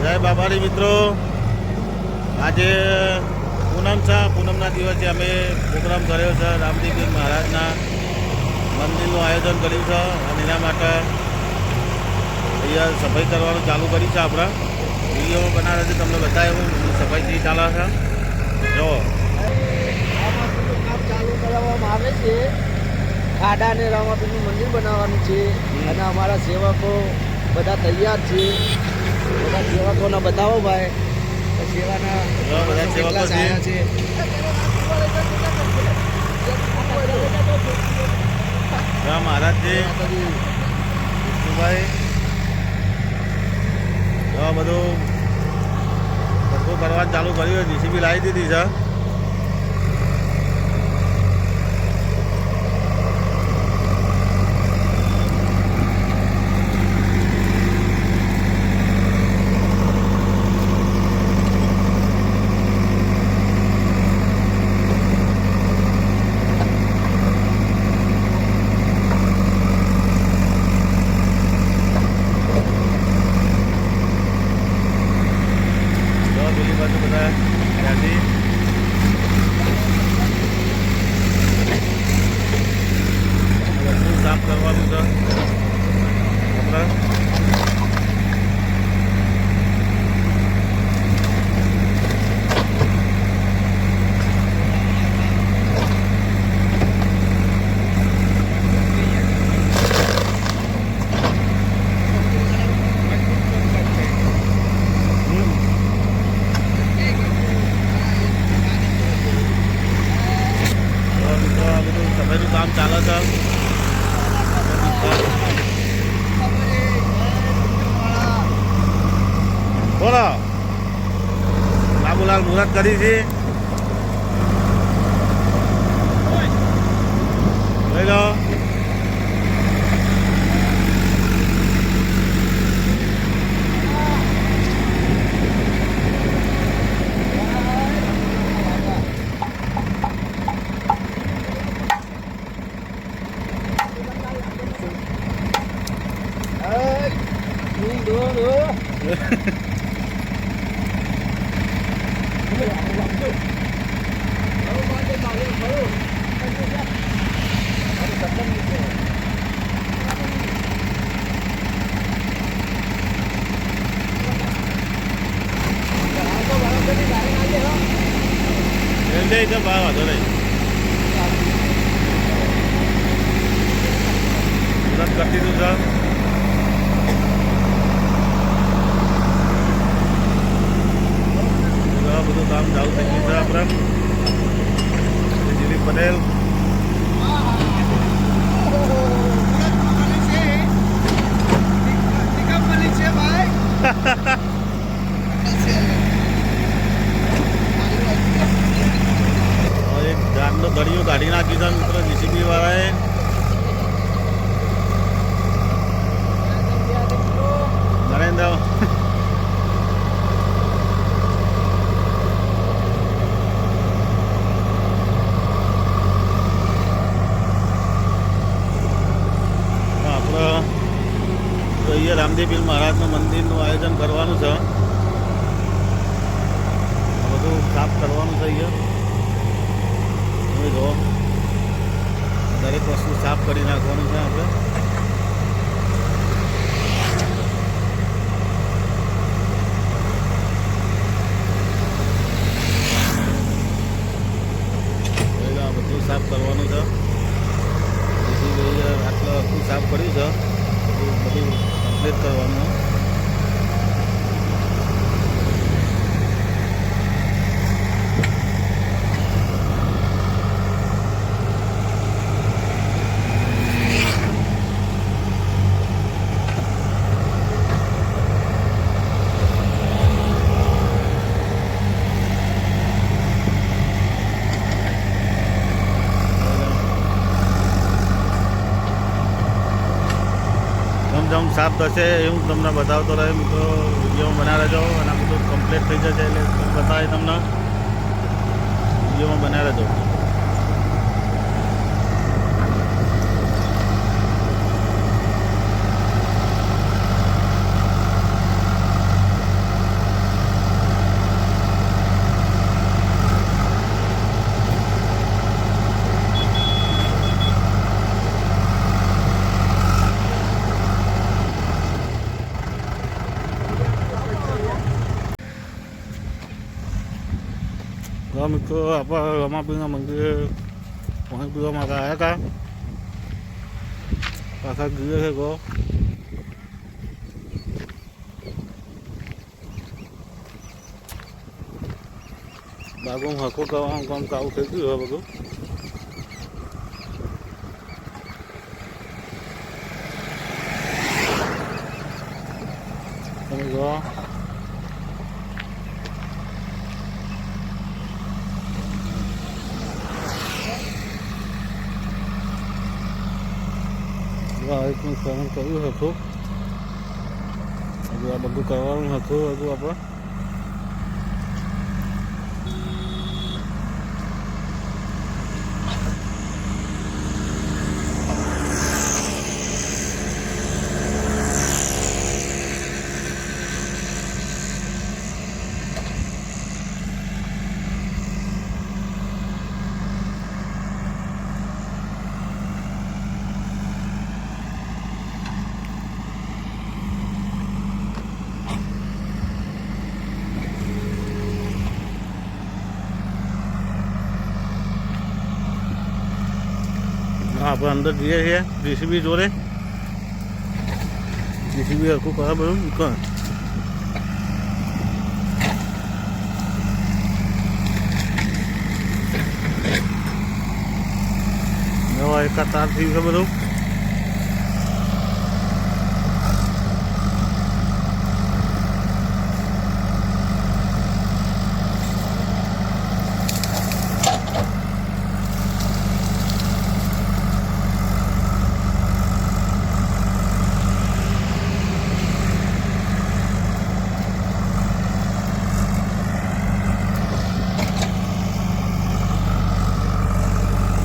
જય બાબારી મિત્રો. આજે પૂનમ છે. પૂનમના દિવસે અમે પ્રોગ્રામ કર્યો છે રામદેવજી મહારાજના મંદિરનું આયોજન કર્યું છે અને એના માટે અહીંયા સફાઈ કરવાનું ચાલુ કરી છે આપણે. વીડિયો બનાવે છે તમને બતાવ્યું સફાઈ થઈ ચાલે છે. જો. બધું ચાલુ કરવામાં આવે છે. ખાડા અને રામાપીરનું મંદિર બનાવવાનું છે. અને અમારા સેવકો બધા તૈયાર છે. બધા સેવકોને બતાવો ભાઈ. સેવાના બધા કેટલા છે. સારા છે. મહારાજજી જો. આ બધું કરવા ચાલુ કર્યું જીસીબી લાવી દીધી છે જો પેલી બાજુ બધા ત્યાંથી બધું સાફ કરવાનું છે આપણે હમ. તો મિત્રો આ બધું સફાઈનું કામ ચાલે છે બોલો બાબુલાલ મુહૂર્ત કરી છે લઈ લો Ơi, કરી દીધું બધું આ બધું કામ ચાલુ થઈ ગયું છે આપણે દિલીપ પટેલ એક ધાનનો દરિયો કાઢી નાખી છે મિત્ર જીસીબી વાળાએ આપણે તો અહીંયા રામદેવીર મહારાજનું મંદિરનું આયોજન કરવાનું છે. બધું સાફ કરવાનું છે અહીંયા. તમે જો દરેક વસ્તુ સાફ કરી નાખવાનું છે આપણે એટલે આ બધું સાફ કરવાનું છે બીજું ભાઈ આટલું આખું સાફ કર્યું છે બધું બધું કમ્પ્લીટ કરવાનું જેમ સાફ થશે એ હું તમને બતાવતો રહે મિત્રો. વીડિયો બનાવી છો અને આ બધું કમ્પ્લીટ થઈ જશે એટલે બતાવે તમને. વિડીયોમાં બનાવી રહેજો. તો મિત્રો આપણે રમાપીના મંદિરે પાણી પીવા માટે આવ્યા હતા પાછા ગીરે છે ગો બાગોમાં હકો કરવાનું કામ ચાલુ થઈ ગયું હવે બધું રીતનું સહન કર્યું હતું. હજુ આ બધું કરવાનું હતું હજુ આપણે આપણે અંદર જઈએ છીએ, જીસીબી જોડે. જીસીબી હરખું કરે બધું નવા એકાદ તાર થયું છે બધું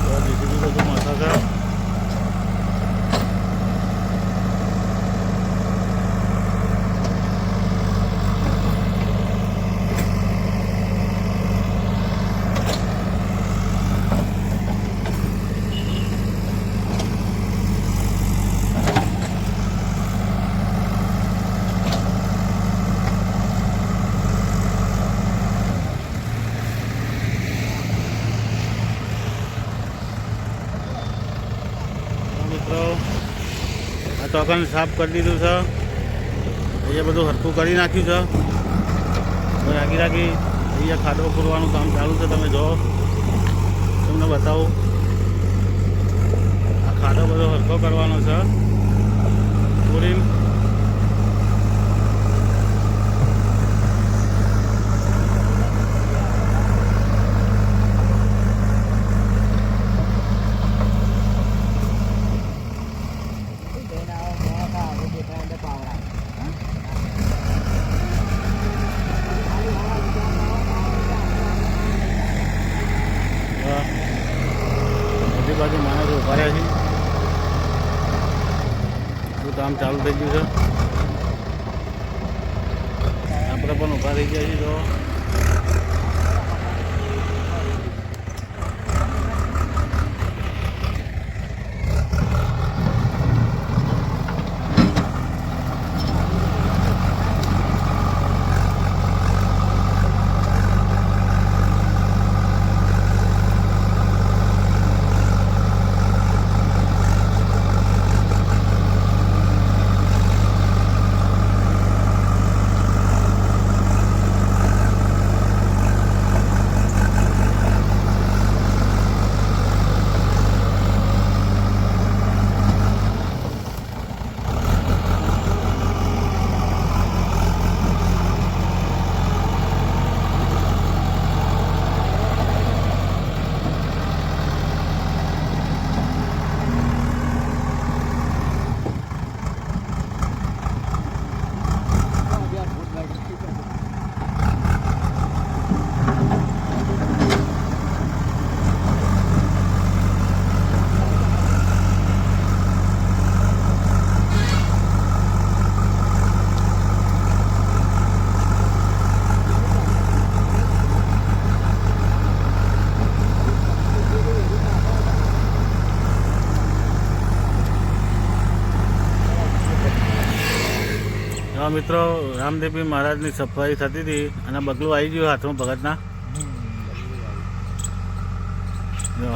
તો જીસીબી બધું માથા છે તો આ ચોકન સાફ કરી દીધું છે. અહીંયા બધું હરખું કરી નાખ્યું છે. રાખી રાખી અહીંયા ખાડો પૂરવાનું કામ ચાલુ છે, તમે જો તમને બતાવું. આ ખાડો બધો હરખો કરવાનો છે. પૂરી બધી બાજુ માણસો છે. શું કામ ચાલુ થઈ ગયું છે? આપણે પણ ઊભા થઈ ગયા છીએ તો મિત્રો. રામદેવજી મહારાજની સફાઈ થતી હતી અને બગલું આવી ગયું હાથમાં ભગતના. જો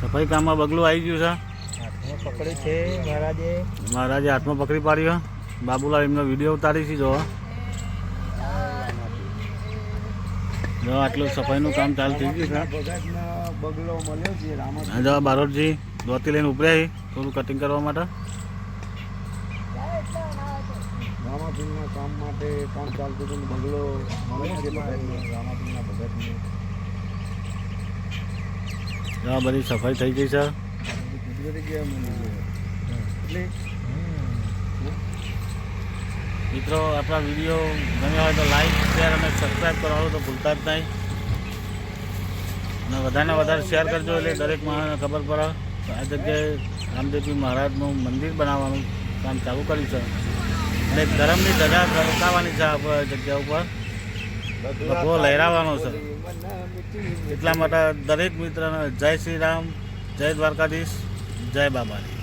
સફાઈ કામમાં બગલું આવી ગયું છે. પકડી છે મહારાજે. મહારાજે હાથમાં પકડી પાડ્યો બાબુલાલ એમનો વીડિયો ઉતારી છે જો. જો આટલું સફાઈનું કામ ચાલુ થઈ ગયું છે. બગલો મળ્યો છે રામા બારોટજી દોતી લઈને ઉપર્યા છે થોડું કટિંગ કરવા માટે. રામાપીરના કામ માટે કામ ચાલતું હતું બંગલો રામાપીરના ભગતને આ બધી સફાઈ થઈ ગઈ છે? કુદરતી કેમ એટલે મિત્રો આપણા વીડિયો ગમ્યો હોય તો લાઈક શેર અને સબસ્ક્રાઈબ કરવાનું તો ભૂલતા જ નહીં. અને વધારે વધારે શેર કરજો એટલે દરેક માણસને ખબર પડે. આ જગ્યાએ રામદેવજી મહારાજનું મંદિર બનાવવાનું કામ ચાલુ કર્યું છે. અને ધર્મની ધજા આ જગ્યા ઉપર. ભગવો લહેરાવાનો છે. એટલા માટે દરેક મિત્રને જય શ્રી રામ, જય દ્વારકાધીશ, જય બાબાજી.